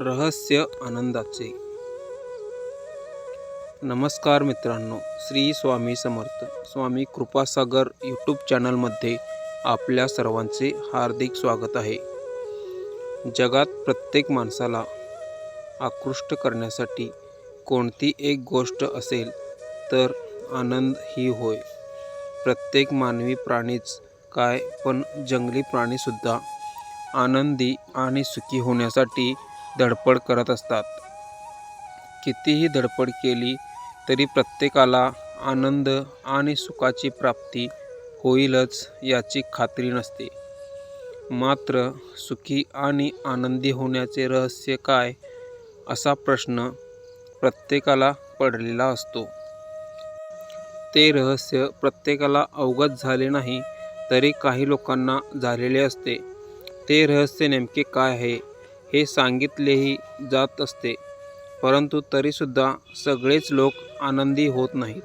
रहस्य आनंदाचे. नमस्कार मित्रांनो श्री स्वामी समर्थ स्वामी कृपासागर यूट्यूब चॅनलमध्ये आपल्या सर्वांचे हार्दिक स्वागत आहे. जगात प्रत्येक माणसाला आकृष्ट करण्यासाठी कोणती एक गोष्ट असेल तर आनंद ही होय. प्रत्येक मानवी प्राणीच काय पण जंगली प्राणीसुद्धा आनंदी आणि सुखी होण्यासाठी धडपड करत असतात. कितीही धडपड केली तरी प्रत्येकाला आनंद आणि सुखाची प्राप्ती होईलच याची खात्री नसते. मात्र सुखी आणि आनंदी होण्याचे रहस्य काय असा प्रश्न प्रत्येकाला पडलेला असतो. ते रहस्य प्रत्येकाला अवगत झाले नाही तरी काही लोकांना झालेले असते. ते रहस्य नेमके काय आहे? हे सांगितलेही जात असते. परंतु तरीसुद्धा सगळेच लोक आनंदी होत नाहीत.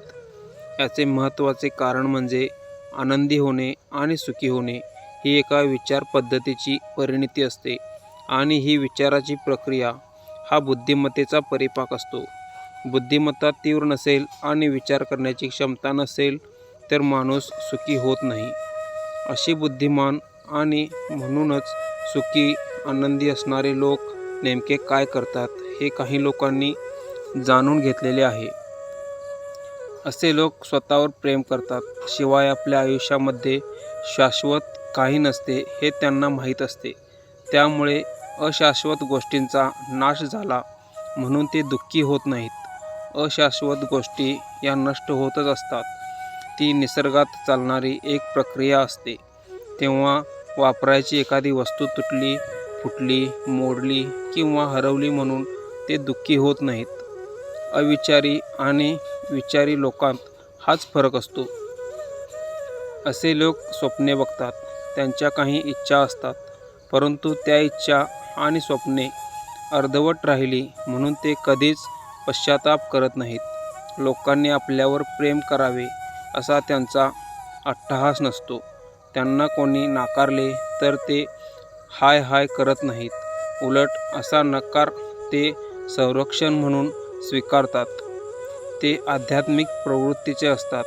याचे महत्त्वाचे कारण म्हणजे आनंदी होणे आणि सुखी होणे ही एका विचार पद्धतीची परिणिती असते आणि ही विचाराची प्रक्रिया हा बुद्धिमत्तेचा परिपाक असतो. बुद्धिमत्ता तीव्र नसेल आणि विचार करण्याची क्षमता नसेल तर माणूस सुखी होत नाही. अशी बुद्धिमान आणि म्हणूनच सुखी आनंदी असणारे लोक नेमके काय करतात हे काही लोकांनी जाणून घेतलेले आहे. असे लोक स्वतःवर प्रेम करतात शिवाय आपल्या आयुष्यामध्ये शाश्वत काही नसते हे त्यांना माहीत असते. त्यामुळे अशाश्वत गोष्टींचा नाश झाला म्हणून ते दुःखी होत नाहीत. अशाश्वत गोष्टी या नष्ट होतच असतात. ती निसर्गात चालणारी एक प्रक्रिया असते. तेव्हा वापरायची एखादी वस्तू तुटली फुटली मोडली किंवा हरवली म्हणून ते दुःखी होत नाहीत. अविचारी आणि विचारी लोकांत हाच फरक असतो. असे लोक स्वप्ने बघतात त्यांच्या काही इच्छा असतात परंतु त्या इच्छा आणि स्वप्ने अर्धवट राहिली म्हणून ते कधीच पश्चाताप करत नाहीत. लोकांनी आपल्यावर प्रेम करावे असा त्यांचा अट्टहास नसतो. त्यांना कोणी नाकारले तर ते हाय हाय करत नाहीत. उलट असा नकार ते संरक्षण म्हणून स्वीकारतात. ते आध्यात्मिक प्रवृत्तीचे असतात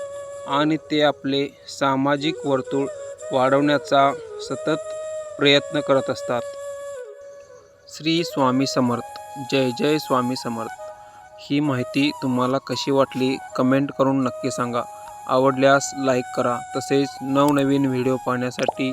आणि ते आपले सामाजिक वर्तुळ वाढवण्याचा सतत प्रयत्न करत असतात. श्री स्वामी समर्थ. जय जय स्वामी समर्थ. ही माहिती तुम्हाला कशी वाटली कमेंट करून नक्की सांगा. आवडल्यास लाईक करा. तसेच नवनवीन व्हिडिओ पाहण्यासाठी